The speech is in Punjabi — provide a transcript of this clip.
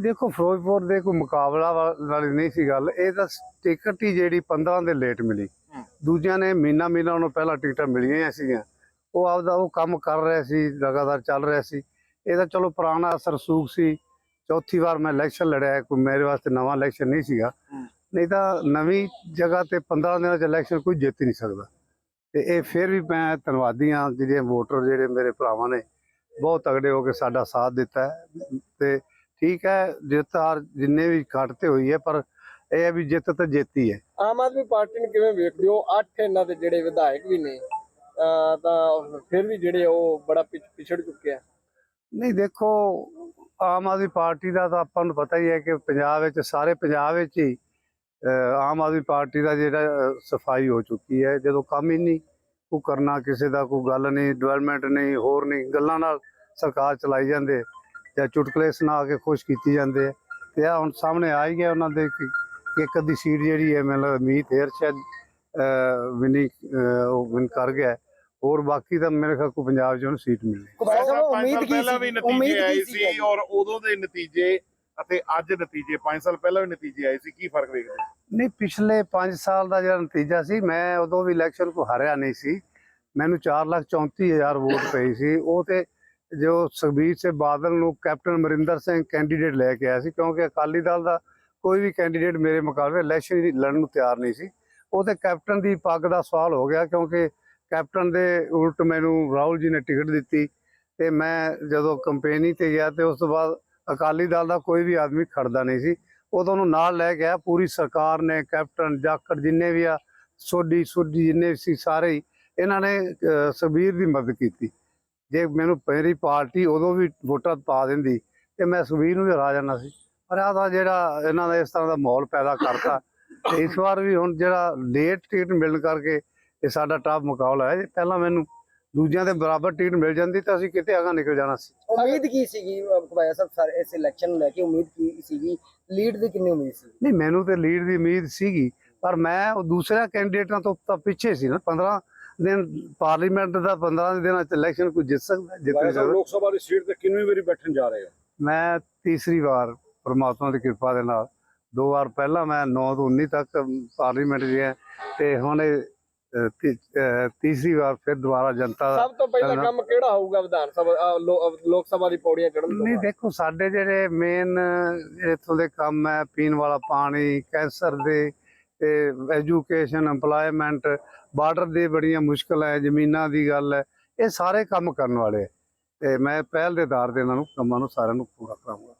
ਦੇਖੋ ਫਿਰੋਜ਼ਪੁਰ ਦੇ ਕੋਈ ਮੁਕਾਬਲਾ ਵਾਲੀ ਨਹੀਂ ਸੀ ਗੱਲ। ਇਹ ਤਾਂ ਟਿਕਟ ਹੀ ਜਿਹੜੀ 15 ਦੇ ਲੇਟ ਮਿਲੀ। ਹੂੰ। ਦੂਜਿਆਂ ਨੇ ਮਹੀਨਾ ਮਹੀਨਾ ਉਹਨੂੰ ਪਹਿਲਾਂ ਟਿਕਟਾਂ ਮਿਲੀਆਂ ਸੀਗੀਆਂ। ਉਹ ਆਪਦਾ ਉਹ ਕੰਮ ਕਰ ਰਿਹਾ ਸੀ ਲਗਾਤਾਰ ਚੱਲ ਰਿਹਾ ਸੀ। ਇਹ ਤਾਂ ਚਲੋ ਪੁਰਾਣਾ ਅਸਰ ਸੂਖ ਸੀ। ਚੌਥੀ ਵਾਰ ਮੈਂ ਇਲੈਕਸ਼ਨ ਲੜਿਆ ਕੋਈ ਮੇਰੇ ਵਾਸਤੇ ਨਵਾਂ ਇਲੈਕਸ਼ਨ ਨਹੀਂ ਸੀਗਾ। ਹੂੰ। ਨਹੀਂ ਤਾਂ ਨਵੀਂ ਜਗ੍ਹਾ ਤੇ 15 ਦਿਨਾਂ ਚ ਇਲੈਕਸ਼ਨ ਕੋਈ ਜਿੱਤ ਹੀ ਨਹੀਂ ਸਕਦਾ। ਤੇ ਇਹ ਫਿਰ ਵੀ ਮੈਂ ਧੰਨਵਾਦੀ ਹਾਂ ਜਿਹੜੇ ਵੋਟਰ ਜਿਹੜੇ ਮੇਰੇ ਭਰਾਵਾਂ ਨੇ ਬਹੁਤ ਤਗੜੇ ਹੋ ਕੇ ਸਾਡਾ ਸਾਥ ਦਿੱਤਾ ਹੈ। ਤੇ ਠੀਕ ਹੈ ਜਿੱਤ ਹਾਰ ਜਿੰਨੇ ਵੀ ਘੱਟ ਤੇ ਹੋਈ ਹੈ ਪਰ ਇਹ ਹੈ ਵੀ ਜਿੱਤ ਤਾਂ ਜਿੱਤੀ ਹੈ। ਆਮ ਆਦਮੀ ਪਾਰਟੀ ਨੂੰ ਕਿਵੇਂ ਵੇਖਦੇ ਹੋ? ਅੱਠ ਇਹਨਾਂ ਦੇ ਜਿਹੜੇ ਵਿਧਾਇਕ ਵੀ ਨੇ ਤਾਂ ਫਿਰ ਵੀ ਜਿਹੜੇ ਉਹ ਬੜਾ ਪਿਛ- ਪਿਛੜ ਚੁੱਕੇ ਆ। ਨਹੀਂ ਦੇਖੋ ਆਮ ਆਦਮੀ ਪਾਰਟੀ ਦਾ ਤਾਂ ਆਪਾਂ ਨੂੰ ਪਤਾ ਹੀ ਹੈ ਕਿ ਪੰਜਾਬ ਵਿੱਚ ਸਾਰੇ ਪੰਜਾਬ ਵਿੱਚ ਹੀ ਆਮ ਆਦਮੀ ਪਾਰਟੀ ਦਾ ਜਿਹੜਾ ਸਫ਼ਾਈ ਹੋ ਚੁੱਕੀ ਹੈ। ਜਦੋਂ ਕੰਮ ਹੀ ਨਹੀਂ ਕੋ ਕਰਨਾ ਕਿਸੇ ਦਾ ਕੋਈ ਗੱਲ ਨਹੀਂ ਡਿਵੈਲਪਮੈਂਟ ਨਹੀਂ ਹੋਰ ਨਹੀਂ ਗੱਲਾਂ ਨਾਲ ਸਰਕਾਰ ਚਲਾਈ ਜਾਂਦੇ। ਜਾਂ ਚੁਟਕਲੇ ਸੁਣਾ ਕੇ ਖੁਸ਼ ਕੀਤੀ ਜਾਂਦੇ ਆ। ਤੇ ਆ ਹੁਣ ਸਾਹਮਣੇ ਆ ਹੀ ਗਿਆ ਉਹਨਾਂ ਦੇ ਕਿ ਇੱਕ ਅੱਧੀ ਸੀਟ ਜਿਹੜੀ ਹੈ ਮੈਨੂੰ ਮੀਤ ਹੇਰ ਸ਼ਾਇਦ ਵਿਨੀ ਉਹ ਵਿਨ ਕਰ ਗਿਆ ਹੈ। ਹੋਰ ਬਾਕੀ ਤਾਂ ਮੇਰੇ ਖਿਆਲ ਕੋ ਪੰਜਾਬ 'ਚ ਉਹਨੂੰ ਸੀਟ ਪੰਜ ਉਮੀਦ ਕੀ ਸੀ ਨਤੀਜੇ ਉਮੀਦ ਕੀ ਸੀ ਔਰ ਉਦੋਂ ਦੇ ਨਤੀਜੇ ਅਤੇ ਅੱਜ ਨਤੀਜੇ 5 ਸਾਲ ਪਹਿਲਾਂ ਵੀ ਨਤੀਜੇ ਆਏ ਸੀ ਕੀ ਫ਼ਰਕ ਵੇਖਦੇ ਹੋ? ਨਹੀਂ ਪਿਛਲੇ 5 ਸਾਲ ਦਾ ਜਿਹੜਾ ਨਤੀਜਾ ਸੀ ਮੈਂ ਉਦੋਂ ਵੀ ਇਲੈਕਸ਼ਨ ਕੋ ਹਾਰਿਆ ਨਹੀਂ ਸੀ ਮੈਨੂੰ 434000 ਵੋਟ ਪਈ ਸੀ ਉਹ ਤੇ ਜੋ ਸੁਖਬੀਰ ਸਿੰਘ ਬਾਦਲ ਨੂੰ ਕੈਪਟਨ ਅਮਰਿੰਦਰ ਸਿੰਘ ਕੈਂਡੀਡੇਟ ਲੈ ਕੇ ਆਇਆ ਸੀ ਕਿਉਂਕਿ ਅਕਾਲੀ ਦਲ ਦਾ ਕੋਈ ਵੀ ਕੈਂਡੀਡੇਟ ਮੇਰੇ ਮੁਕਾਬਲੇ ਇਲੈਕਸ਼ਨ ਲੜਨ ਨੂੰ ਤਿਆਰ ਨਹੀਂ ਸੀ। ਉਹ ਤੇ ਕੈਪਟਨ ਦੀ ਪੱਗ ਦਾ ਸਵਾਲ ਹੋ ਗਿਆ ਕਿਉਂਕਿ ਕੈਪਟਨ ਦੇ ਉਲਟ ਮੈਨੂੰ ਰਾਹੁਲ ਜੀ ਨੇ ਟਿਕਟ ਦਿੱਤੀ ਤੇ ਮੈਂ ਜਦੋਂ ਕੰਪੇਨੀ ਤੇ ਗਿਆ ਤੇ ਉਸ ਤੋਂ ਬਾਅਦ ਅਕਾਲੀ ਦਲ ਦਾ ਕੋਈ ਵੀ ਆਦਮੀ ਖੜਦਾ ਨਹੀਂ ਸੀ। ਉਦੋਂ ਨੂੰ ਨਾਲ ਲੈ ਗਿਆ ਪੂਰੀ ਸਰਕਾਰ ਨੇ ਕੈਪਟਨ ਜਾਖੜ ਜਿੰਨੇ ਵੀ ਆ ਸੋਢੀ ਸੋਢੀ ਜਿੰਨੇ ਸੀ ਸਾਰੇ ਹੀ ਇਹਨਾਂ ਨੇ ਅਹ, ਸੁਖਬੀਰ ਦੀ ਮਦਦ ਕੀਤੀ। ਜੇ ਮੈਨੂੰ ਮੇਰੀ ਪਾਰਟੀ ਉਦੋਂ ਵੀ ਵੋਟਾਂ ਪਾ ਦਿੰਦੀ ਤੇ ਮੈਂ ਸੁਖਬੀਰ ਨੂੰ ਵੀ ਹਰਾ ਜਾਣਾ ਸੀ। ਪਰ ਆਹ ਤਾਂ ਜਿਹੜਾ ਇਹਨਾਂ ਦਾ ਇਸ ਤਰ੍ਹਾਂ ਦਾ ਮਾਹੌਲ ਪੈਦਾ ਕਰਤਾ ਤੇ ਇਸ ਵਾਰ ਵੀ ਹੁਣ ਜਿਹੜਾ ਲੇਟ ਟਿਕਟ ਮਿਲਣ ਕਰਕੇ ਇਹ ਸਾਡਾ ਟਾਪ ਮੁਕਾਬਲਾ ਹੈ। ਪਹਿਲਾਂ ਮੈਨੂੰ ਦੂਜਿਆਂ ਦੇ ਬਰਾਬਰ ਟਿਕਟ ਮਿਲ ਜਾਂਦੀ ਤਾਂ ਅਸੀਂ ਕਿਤੇ ਅਗਾ ਨਿਕਲ ਜਾਣਾ ਸੀ। ਉਮੀਦ ਕੀ ਸੀਗੀ ਕੁਮਾਰ ਸਾਹਿਬ ਸਰ ਇਸ ਇਲੈਕਸ਼ਨ ਨੂੰ ਲੈ ਕੇ ਉਮੀਦ ਕੀ ਸੀਗੀ? ਲੀਡ ਦੀ ਕਿੰਨੀ ਉਮੀਦ ਸੀ? ਨਹੀਂ ਮੈਨੂੰ ਤੇ ਲੀਡ ਦੀ ਉਮੀਦ ਸੀਗੀ ਪਰ ਮੈਂ ਉਹ ਦੂਸਰੇ ਕੈਂਡੀਡੇਟਾਂ ਤੋਂ ਤਾਂ ਪਿੱਛੇ ਸੀ ਨਾ 15 ਦਿਨ ਪਾਰਲੀਮੈਂਟ ਦਾ 15 ਦਿਨਾਂ ਚ ਇਲੈਕਸ਼ਨ ਕੋਈ ਜਿੱਤ ਸਕਦਾ ਜਿੱਤ ਸਕਦਾ। ਲੋਕ ਸਭਾ ਦੀ ਸੀਟ ਤੇ ਕਿੰਨੀ ਵਾਰੀ ਬੈਠਣ ਜਾ ਰਹੇ ਹੋ? ਮੈਂ ਤੀਸਰੀ ਵਾਰ ਪ੍ਰਮਾਤਮਾ ਦੀ ਕਿਰਪਾ ਦੇ ਨਾਲ ਦੋ ਵਾਰ ਪਹਿਲਾਂ ਮੈਂ 9 ਤੋਂ 19 ਤੱਕ ਪਾਰਲੀਮੈਂਟ ਗਿਆ ਤੇ ਹੁਣ ਤੀਸਰੀ ਵਾਰ ਫਿਰ ਦੁਬਾਰਾ ਜਨਤਾ ਸਭ ਤੋਂ ਪਹਿਲਾ ਕੰਮ ਕਿਹੜਾ ਹੋਊਗਾ ਵਿਧਾਨ ਸਭਾ ਲੋਕ ਸਭਾ ਦੀ ਪੌੜੀਆਂ ਚੜ੍ਹਨ ਨਹੀਂ? ਦੇਖੋ ਸਾਡੇ ਜਿਹੜੇ ਮੇਨ ਇੱਥੋਂ ਦੇ ਕੰਮ ਹੈ ਪੀਣ ਵਾਲਾ ਪਾਣੀ ਕੈਂਸਰ ਦੇ ਤੇ ਐਜੂਕੇਸ਼ਨ ਏਮਪਲੋਇਮੈਂਟ ਬਾਰਡਰ ਦੇ ਬੜੀਆਂ ਮੁਸ਼ਕਲਾਂ ਹੈ, ਜ਼ਮੀਨਾਂ ਦੀ ਗੱਲ ਹੈ, ਇਹ ਸਾਰੇ ਕੰਮ ਕਰਨ ਵਾਲੇ ਹੈ। ਤੇ ਮੈਂ ਪਹਿਲ ਦੇ ਆਧਾਰ ਤੇ ਇਹਨਾਂ ਨੂੰ, ਕੰਮਾਂ ਨੂੰ ਸਾਰਿਆਂ ਨੂੰ ਪੂਰਾ ਕਰਾਂਗਾ